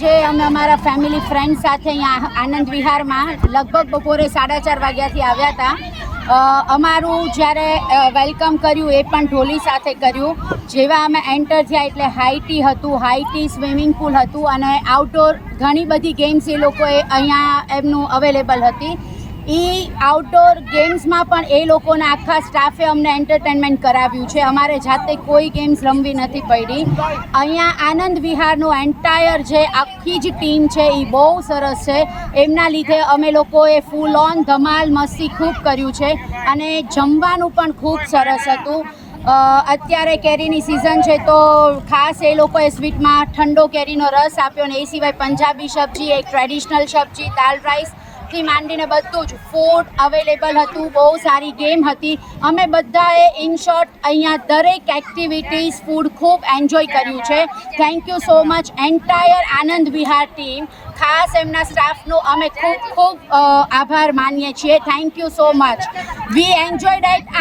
જે અમે અમારા ફેમિલી ફ્રેન્ડ સાથે અહીંયા આનંદ વિહારમાં લગભગ બપોરે સાડા ચાર વાગ્યાથી આવ્યા હતા. અમારું જ્યારે વેલકમ કર્યું એ પણ ઢોલી સાથે કર્યું. જેવા અમે એન્ટર થયા એટલે હાઈ ટી હતું હાઈ ટી સ્વિમિંગ પુલ હતું અને આઉટડોર ઘણી બધી ગેમ્સ એ લોકોએ અહીંયા એમનું અવેલેબલ હતી. એ આઉટડોર ગેમ્સમાં પણ એ લોકોના આખા સ્ટાફે અમને એન્ટરટેનમેન્ટ કરાવ્યું છે. અમારે જાતે કોઈ ગેમ્સ રમવી નથી પડી. અહીંયા આનંદ વિહારનું એન્ટાયર જે આખી જ ટીમ છે એ બહુ સરસ છે. એમના લીધે અમે લોકોએ ફૂલ ઓન ધમાલ મસ્તી ખૂબ કર્યું છે અને જમવાનું પણ ખૂબ સરસ હતું. અત્યારે કેરીની સિઝન છે તો ખાસ એ લોકોએ સ્વીટમાં ઠંડો કેરીનો રસ આપ્યો ને એ સિવાય પંજાબી સબ્જી, એક ટ્રેડિશનલ સબ્જી, દાલ રાઈસ થી માંડીને બધું જ ફૂડ અવેલેબલ હતું, બહુ સારી ગેમ હતી. અમે બધાએ ઇન શોર્ટ અહીંયા દરેક એક્ટિવિટીઝ ફૂડ ખૂબ એન્જોય કર્યું છે. Thank you so much entire Anand Vihar team ખાસ એમના સ્ટાફનો અમે ખૂબ ખૂબ આભાર માનીએ છીએ. Thank you so much we enjoyed at